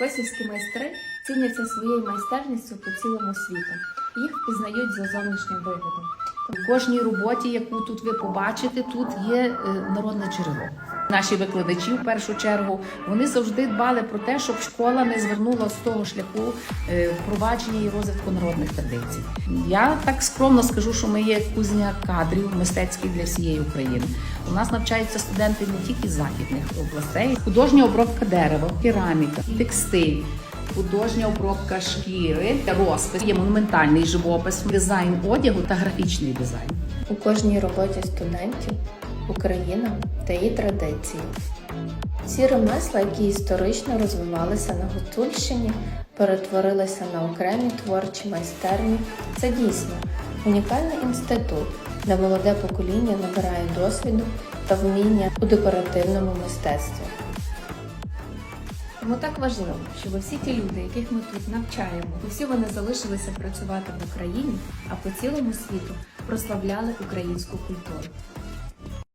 Косівські майстри ціняться своєю майстерністю по цілому світу. Їх впізнають за зовнішнім виглядом. У кожній роботі, яку тут ви побачите, тут є е, народне джерело. Наші викладачі, в першу чергу, вони завжди дбали про те, щоб школа не звернула з того шляху е, впровадження і розвитку народних традицій. Я так скромно скажу, що ми є кузня кадрів мистецьких для всієї України. У нас навчаються студенти не тільки з західних областей, художня обробка дерева, кераміка, текстиль. Художня обробка шкіри, розпис, є монументальний живопис, дизайн одягу та графічний дизайн. У кожній роботі студентів Україна та її традиції. Ці ремесла, які історично розвивалися на Гуцульщині, перетворилися на окремі творчі майстерні. Це дійсно унікальний інститут, де молоде покоління набирає досвіду та вміння у декоративному мистецтві. Тому так важливо, щоб всі ті люди, яких ми тут навчаємо, усі вони залишилися працювати в Україні, а по цілому світу прославляли українську культуру.